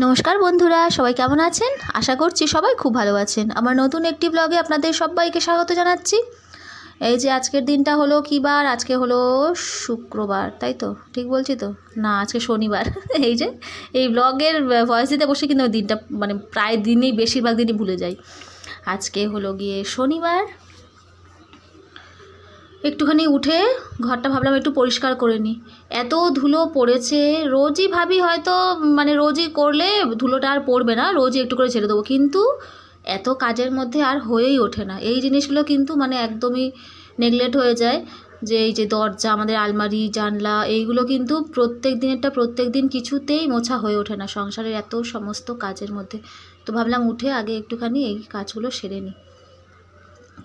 নমস্কার বন্ধুরা, সবাই কেমন আছেন? আশা করছি সবাই খুব ভালো আছেন। আমার নতুন একটি ব্লগে আপনাদের সবাইকে স্বাগত জানাচ্ছি। এই যে আজকের দিনটা হলো কী বার? আজকে হলো শুক্রবার, তাই তো? ঠিক বলছি তো? না, আজকে শনিবার। এই যে, এই ব্লগের ভয়েস দিতে বসে কিন্তু দিনটা মানে প্রায় দিনেই, বেশিরভাগ দিনই ভুলে যাই। আজকে হলো গিয়ে শনিবার। একটুখানি উঠে ঘরটা ভাবলাম একটু পরিষ্কার করে নিই। এত ধুলো পড়েছে, রোজই ভাবি হয়তো মানে রোজই করলে ধুলোটা আর পড়বে না, রোজই একটু করে ছেড়ে দেবো। কিন্তু এত কাজের মধ্যে আর হয়েই ওঠে না। এই জিনিসগুলো কিন্তু মানে একদমই নেগলেক্ট হয়ে যায়। যে এই যে দরজা, আমাদের আলমারি, জানলা, এইগুলো কিন্তু প্রত্যেক দিনেরটা প্রত্যেক দিন কিছুতেই মোছা হয়ে ওঠে না সংসারের এত সমস্ত কাজের মধ্যে। তো ভাবলাম উঠে আগে একটুখানি এই কাজগুলো সেরে নিই।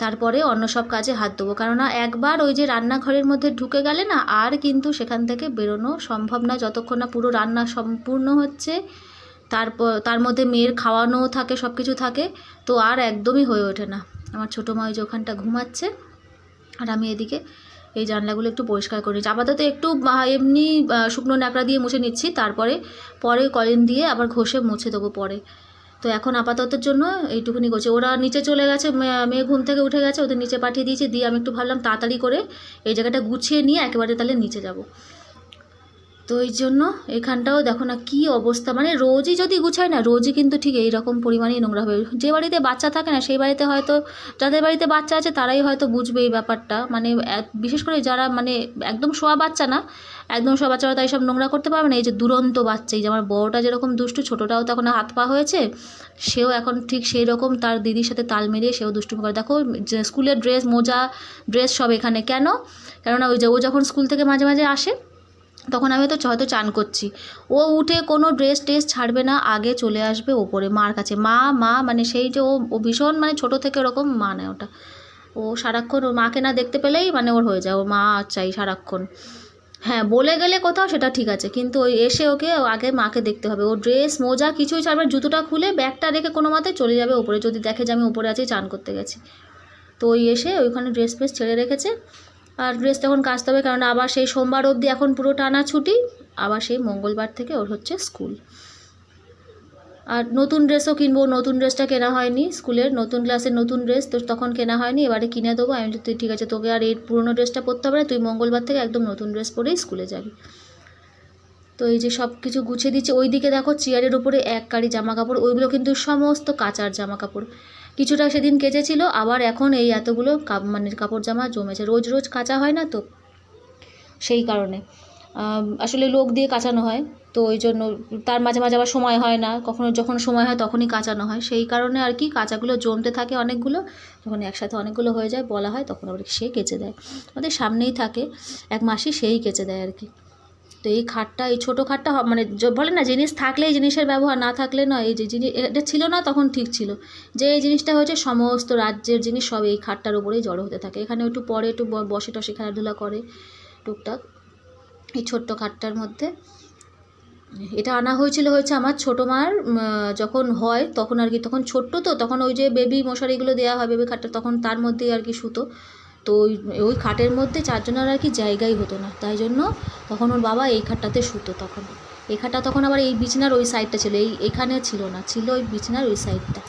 তারপরে অন্য সব কাজে হাত দেবো। কেননা একবার ওই যে রান্নাঘরের মধ্যে ঢুকে গেলে না আর কিন্তু সেখান থেকে বেরোনো সম্ভব না। যতক্ষণ না পুরো রান্না সম্পূর্ণ হচ্ছে, তারপর, তার মধ্যে মেয়ের খাওয়ানোও থাকে সব কিছু থাকে, তো আর একদমই হয়ে ওঠে না। আমার ছোটো মা ওই যে ওখানটা ঘুমাচ্ছে আর আমি এদিকে এই জানলাগুলো একটু পরিষ্কার করে নিচ্ছি। আপাতত একটু এমনি শুকনো ন্যাকড়া দিয়ে মুছে নিচ্ছি, তারপরে, পরে কলিন দিয়ে আবার ঘষে মুছে দেবো পরে। তো এখন আপাততের জন্য এইটুকুনি করছে। ওরা নিচে চলে গেছে মেয়ে ঘুম থেকে উঠে গেছে, ওদের নিচে পাঠিয়ে দিয়েছি, দিয়ে আমি একটু ভাবলাম তাড়াতাড়ি করে এই জায়গাটা গুছিয়ে নিয়ে একেবারে তাহলে নিচে যাব। তো এই জন্য এখানটাও দেখো না কী অবস্থা। মানে রোজই যদি গুছায় না, রোজই কিন্তু ঠিক এই রকম পরিমাণেই নোংরা হবে যে বাড়িতে বাচ্চা থাকে না, সেই বাড়িতে হয়তো, যাদের বাড়িতে বাচ্চা আছে তারাই হয়তো বুঝবে এই ব্যাপারটা। মানে বিশেষ করে যারা মানে একদম শোয়া বাচ্চা না, একদম শোয়া বাচ্চারা তাই সব নোংরা করতে পারবে না। এই যে দুরন্ত বাচ্চা, এই যে আমার বড়টা যেরকম দুষ্টু, ছোটোটাও তখন হাত পা হয়েছে, সেও এখন ঠিক সেই রকম তার দিদির সাথে তাল মিলিয়ে সেও দুষ্টুমি করে। দেখো যে স্কুলের ড্রেস, মোজা, ড্রেস সব এখানে। কেন? কেননা ওই যে ও যখন স্কুল থেকে মাঝে মাঝে আসে তখন আমি হয়তো হয়তো চান করছি। ও উঠে কোনো ড্রেস ট্রেস ছাড়বে না, আগে চলে আসবে ওপরে, মার কাছে। মা মা মানে সেই যে ও ও ভীষণ মানে ছোটো থেকে ওরকম মা নেয় ওটা। ও সারাক্ষণ ওর মাকে না দেখতে পেলেই মানে ওর হয়ে যায়। ও মা চাই সারাক্ষণ। হ্যাঁ বলে গেলে কোথাও সেটা ঠিক আছে, কিন্তু ওই এসে ওকে আগে মাকে দেখতে হবে। ও ড্রেস, মোজা কিছুই ছাড়বে জুতোটা খুলে ব্যাগটা রেখে কোনো মতে চলে যাবে ওপরে। যদি দেখে যে আমি ওপরে আছি, চান করতে গেছি। তো ওই এসে ওইখানে ড্রেস ফ্রেস ছেড়ে রেখেছে। আর ড্রেস তখন কাচতে হবে, কারণ আবার সেই সোমবার অবধি এখন পুরো টানা ছুটি, আবার সেই মঙ্গলবার থেকে ওর হচ্ছে স্কুল আর নতুন ড্রেসও কিনবো, নতুন ড্রেসটা কেনা হয়নি স্কুলের নতুন ক্লাসের নতুন ড্রেস তো তখন কেনা হয়নি, এবারে কিনে দেবো। আমি তুই ঠিক আছে, তোকে আর এই পুরনো ড্রেসটা পরতে হবে না, তুই মঙ্গলবার থেকে একদম নতুন ড্রেস পরেই স্কুলে যাবি। তো এই যে সব কিছু গুছিয়ে দিচ্ছে ওই দিকে দেখো চেয়ারের উপরে এক কারি জামা কাপড় ওইগুলো কিন্তু সমস্ত কাচার জামা কাপড় কিছুটা সেদিন কেচেছিল, আবার এখন এই এতগুলো মানে কাপড় জামা জমেছে। রোজ রোজ কাঁচা হয় না তো? সেই কারণে। আসলে লোক দিয়ে কাচানো হয়, তো ওই জন্য তার মাঝে মাঝে আবার সময় হয় না। কখনো যখন সময় হয় তখনই কাচানো হয়। সেই কারণে আর কি কাঁচাগুলো জমতে থাকে অনেকগুলো, যখন একসাথে অনেকগুলো হয়ে যায়, বলা হয়, তখন আবার সে কেচে দেয়। আমাদের সামনেই থাকে, এক মাসি সেই কেচে দেয় আর কি। তো এই খাটটা, এই ছোটো খাটটা মানে বলে না জিনিস থাকলে এই জিনিসের ব্যবহার, না থাকলে না এই যে জিনিস এটা ছিল না তখন ঠিক ছিল। যে এই জিনিসটা হয়েছে সমস্ত রাজ্যের জিনিস সব এই খাটটার উপরেই জড়ো হতে থাকে। এখানে একটু পরে একটু বসে টসে খেলাধুলা করে টুকটাক এই ছোট্ট খাটটার মধ্যে। এটা আনা হয়েছিল হয়েছে আমার ছোটো মার যখন হয় তখন আর কি, তখন ছোট্ট তো, তখন ওই যে বেবি মশারিগুলো দেওয়া হয় বেবি খাটটা, তখন তার মধ্যেই আর কি শুতো তো ওই ওই খাটের মধ্যে চারজনের আর কি জায়গাই হতো না। তাই জন্য তখন ওর বাবা এই খাটটাতে শুতো তখন। এই খাটটা তখন আবার এই বিছনার ওই সাইডটা ছিল। এই এখানে ছিল না ছিল ওই বিছনার ওই সাইডটা।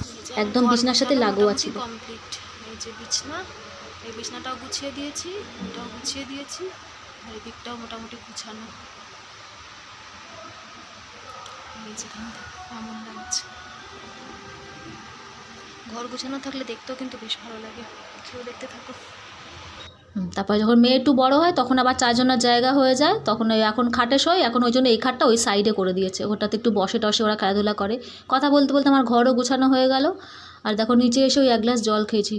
একদম বিছনার সাথে লাগোয়া ছিল। কমপ্লিট এই যে বিছনা এই বিছনাটাও গুছিয়ে দিয়েছি এটাও গুছিয়ে দিয়েছি আর এই দিকটাও মোটামুটি গুছানো কেমন লাগছে। ঘর গুছানো থাকলে দেখতেও কিন্তু বেশ ভালো লাগে। কেউ দেখতে থাকো। তারপরে যখন মেয়ে একটু বড় হয়, তখন আবার চারজনের জায়গা হয়ে যায়। তখন ওই এখন খাটে শোয় এখন ওই জন্য এই খাটটা ওই সাইডে করে দিয়েছে। ওটাতে একটু বসে টসে ওরা খেলাধুলা করে। কথা বলতে বলতে আমার ঘরও গুছানো হয়ে গেল। আর দেখো নিচে এসে ওই এক গ্লাস জল খেয়েছি।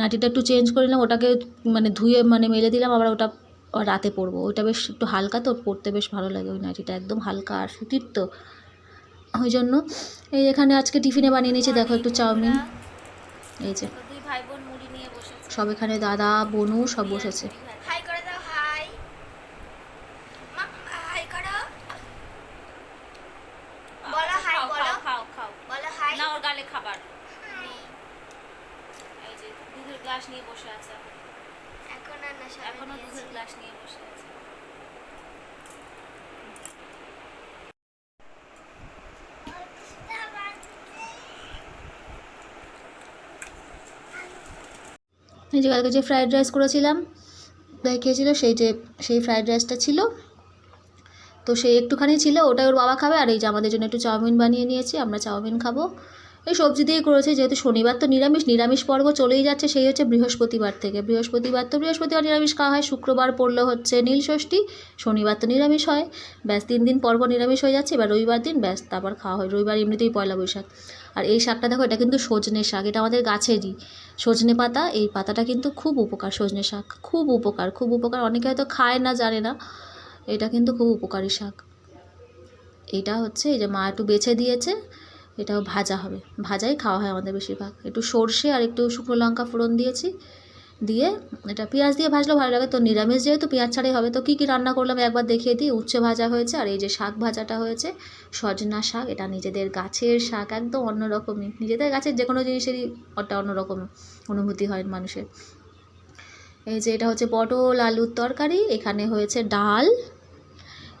নাটিটা একটু চেঞ্জ করে নিলাম, ওটাকে মানে ধুয়ে মানে মেলে দিলাম, আবার ওটা রাতে পরবো। ওইটা বেশ একটু হালকা তো, পরতে বেশ ভালো লাগে ওই নাইটিটা একদম হালকা আর সুতির তো। ওই জন্য এই এখানে আজকে টিফিনে বানিয়ে নিয়েছি, দেখো একটু চাউমিন। এই যে দুই ভাই বোন মুড়ি নিয়ে বসেছে সব এখানে দাদা বনু সব বসেছে। হাই করে দাও হাই হাই করো। বলো হাই খাও বলো। খাও খাও খাও। বলো হাই না ওর গালে খাবার। এই যে দুধের গ্লাস নিয়ে বসে আছে। এখন। এখন আর না এখনও দুধের গ্লাস নিয়ে বসে আছে। এই যে কালকে যে ফ্রায়েড রাইস করেছিলাম খেয়েছিল, সেই যে, সেই ফ্রায়েড রাইসটা ছিল। তো সেই একটুখানি ছিল ওটাই ওর বাবা খাবে, আর এই যে আমাদের জন্য একটু চাউমিন বানিয়ে নিয়েছি, আমরা চাউমিন খাব। এই সবজি দিয়েই করেছি, যেহেতু শনিবার তো নিরামিষ নিরামিষ পর্ব চলেই যাচ্ছে, সেই হচ্ছে বৃহস্পতিবার থেকে। বৃহস্পতিবার তো বৃহস্পতিবার নিরামিষ খাওয়া হয়, শুক্রবার পড়ল হচ্ছে নীল ষষ্ঠী, শনিবার তো নিরামিষ হয়। ব্যাস, তিন দিন পর্ব নিরামিষ হয়ে যাচ্ছে, এবার রবিবার দিন ব্যাস, তারপর খাওয়া হয়। রবিবার এমনিতেই পয়লা বৈশাখ। আর এই শাকটা দেখো, এটা কিন্তু সজনে শাক, এটা আমাদের গাছেরই। সজনে পাতা, এই পাতাটা কিন্তু খুব উপকার, সজনে শাক। খুব উপকার খুব উপকার, অনেকে হয়তো খায় না, জানে না। এটা কিন্তু খুব উপকারী শাক। এটা হচ্ছে, এই যে মা একটু বেছে দিয়েছে এটাও ভাজা হবে। ভাজাই খাওয়া হয় আমাদের বেশিরভাগ। একটু সর্ষে আর একটু শুকনো লঙ্কা ফোড়ন দিয়েছি। দিয়ে এটা পেঁয়াজ দিয়ে ভাজলেও ভালো লাগে। তো নিরামিষ যেহেতু পেঁয়াজ ছাড়াই হবে, তো কী কী রান্না করলাম একবার দেখিয়ে দিই। উচ্ছে ভাজা হয়েছে আর এই যে শাক ভাজাটা হয়েছে, সজনা শাক। এটা নিজেদের গাছের শাক, একদম অন্যরকমই। নিজেদের গাছের যে কোনো জিনিসেরই ওটা অন্যরকম অনুভূতি হয় মানুষের। এই যে এটা হচ্ছে পটল, আলুর তরকারি। এখানে হয়েছে ডাল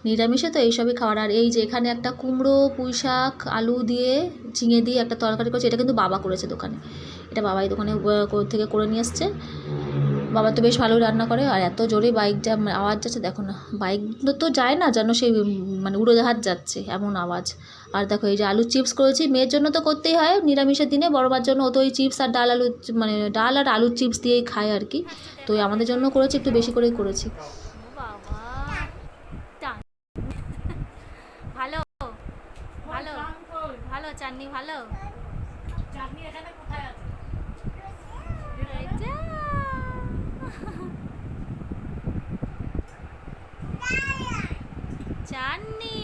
নিরামিষে তো এইসবই খাওয়ার। আর এই যে এখানে একটা কুমড়ো, পুঁই শাক, আলু দিয়ে ঝিঙে দিয়ে একটা তরকারি করেছে, এটা কিন্তু বাবা করেছে দোকানে। এটা বাবাই দোকানে থেকে করে নিয়ে এসছে। বাবা তো বেশ ভালোই রান্না করে, আর এত জোরে বাইক যা আওয়াজ যাচ্ছে, দেখো না, বাইক তো যায় না যেন সেই মানে উড়োজাহাজ যাচ্ছে, এমন আওয়াজ। আর দেখো এই যে আলু চিপস করেছি, মেয়ের জন্য তো করতেই হয়, নিরামিষের দিনে বড়বার জন্য ও তো ওই চিপস আর ডাল আলু মানে ডাল আর আলুর চিপস দিয়েই খায় আর কি। তো আমাদের জন্য করেছি, একটু বেশি করেই করেছি বাবা টান ভালো ভালো ভালো? চাটনি ভালো এই যা। চাটনি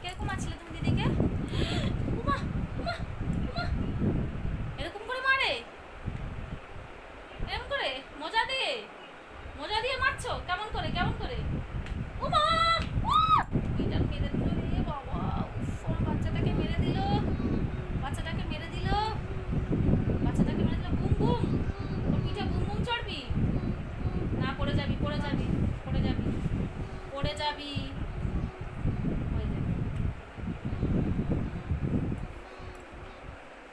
কীরকম আছিলে তুমি দিদিকে উমা, উমা, উমা। এরকম করে মারে এরকম করে মজা দিয়ে মজা দিয়ে মারছো কেমন করে কেমন করে উমা উহ! এটা মেরে দিল রে বাবা উফ আমার বাচ্চাটাকে মেরে দিল বাচ্চাটাকে মেরে দিল বাচ্চাটাকে মেরে দিল বুম বুম ওর পিঠে বুম বুম চড়বি না পড়ে যাবি পড়ে যাবি পড়ে যাবি পড়ে যাবি ওই দেখ।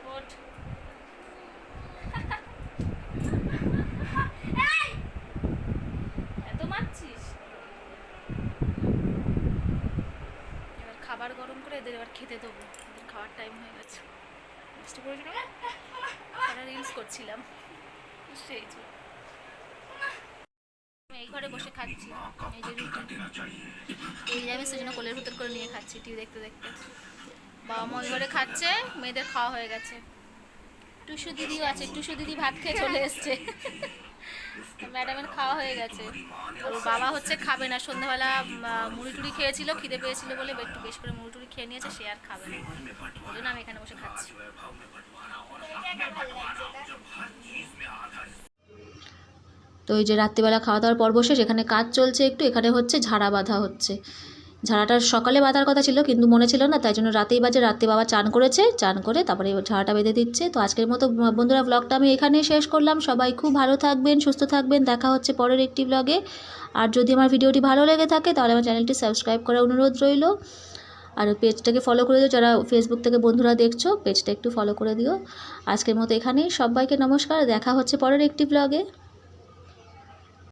ওঠ এত মারছিস এবার খাবার গরম করে এদের এবার খেতে দেবো। এদের খাওয়ার টাইম হয়ে গেছে। না? তারা রিলস করছিলাম। সেই যে। আমি এই ঘরে বসে খাচ্ছি। এই যে রুটি। এই যাবে সেজন্য কোলের ভিতর করে নিয়ে খাচ্ছি টিভি দেখতে দেখতে। বাবা মা ওই ঘরে খাচ্ছে মেয়েদের খাওয়া হয়ে গেছে। টুসু দিদিও আছে। টুসু দিদি ভাত খেয়ে চলে এসছে। ম্যাডামের খাওয়া হয়ে গেছে। ওর বাবা হচ্ছে খাবে না। সন্ধ্যাবেলা মুড়ি টুড়ি খেয়েছিল, খিদে পেয়েছিল বলে একটু বেশ করে মুড়ি টুড়ি খেয়ে নিয়েছে, সে আর খাবে না। ওই জন্য আমি এখানে বসে খাচ্ছি। তো এই যে রাত্রিবেলা খাওয়া দাওয়ার পর্ব শেষ, এখানে কাজ চলছে একটু, এখানে হচ্ছে ঝাড়া বাঁধা হচ্ছে। ঝাড়াটা সকালে বাঁধার কথা ছিল, কিন্তু মনে ছিল না, তাই জন্য রাতেই বাজে, রাতে বাবা চান করেছে, চান করে তারপরে ঝাড়াটা বেঁধে দিচ্ছে। তো আজকের মতো বন্ধুরা ব্লগটা আমি এখানেই শেষ করলাম। সবাই খুব ভালো থাকবেন, সুস্থ থাকবেন। দেখা হচ্ছে পরের একটি ব্লগে আর যদি আমার ভিডিওটি ভালো লেগে থাকে, তাহলে আমার চ্যানেলটি সাবস্ক্রাইব করার অনুরোধ রইল। আর পেজটাকে ফলো করে দিও, যারা ফেসবুক থেকে বন্ধুরা দেখছ পেজটা একটু ফলো করে দিও। আজকের মতো এখানেই, সবাইকে নমস্কার, দেখা হচ্ছে পরের একটি ব্লগে